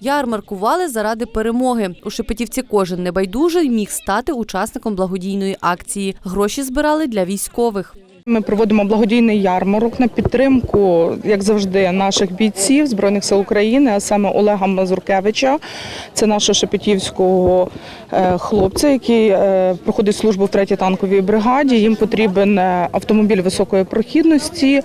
Ярмаркували заради перемоги. У Шепетівці кожен небайдужий міг стати учасником благодійної акції. Гроші збирали для військових. Ми проводимо благодійний ярмарок на підтримку, як завжди, наших бійців Збройних сил України, а саме Олега Мазуркевича. Це нашого шепетівського е, хлопця, який е, проходить службу в 3-й танковій бригаді. Їм потрібен е, автомобіль високої прохідності.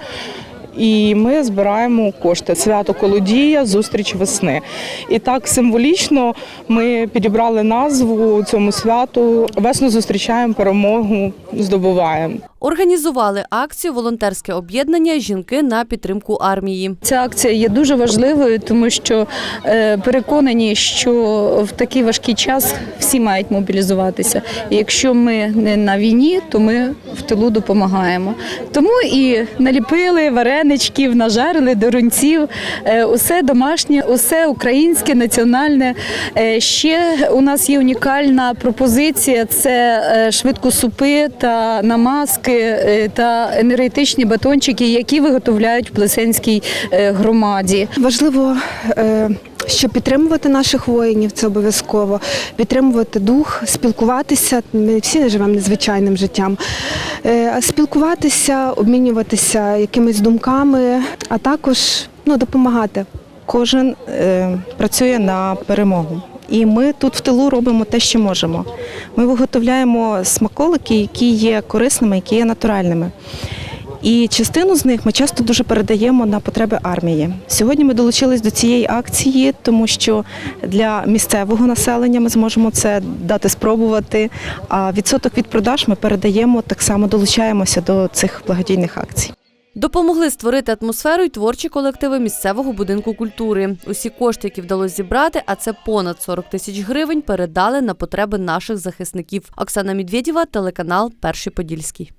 І ми збираємо кошти. Свято Колодія, зустріч весни. І так символічно ми підібрали назву цьому святу. Весну зустрічаємо, перемогу здобуваємо. Організували акцію волонтерське об'єднання Жінки на підтримку армії. Ця акція є дуже важливою, тому що е, переконані, що в такий важкий час всі мають мобілізуватися. І якщо ми не на війні, то ми в тилу допомагаємо. Тому і наліпили вареничків, нажарили дорунців, е, усе домашнє, усе українське, національне. Е, Ще у нас є унікальна пропозиція: це швидко швидкосупи та намазки е, та енергетичні батончики, які виготовляють в Плесенській е, громаді. Важливо, щоб підтримувати наших воїнів, це обов'язково, підтримувати дух, спілкуватися. Ми всі не живемо незвичайним життям. Е, Спілкуватися, обмінюватися якимись думками, а також ну, допомагати. Кожен е, працює на перемогу. І ми тут в тилу робимо те, що можемо. Ми виготовляємо смаколики, які є корисними, які є натуральними. І частину з них ми часто дуже передаємо на потреби армії. Сьогодні ми долучились до цієї акції, тому що для місцевого населення ми зможемо це дати спробувати. А відсоток від продаж ми передаємо так само, долучаємося до цих благодійних акцій. Допомогли створити атмосферу й творчі колективи місцевого будинку культури. Усі кошти, які вдалося зібрати, а це понад 40 тисяч гривень, передали на потреби наших захисників. Оксана Медведєва, телеканал Перший Подільський.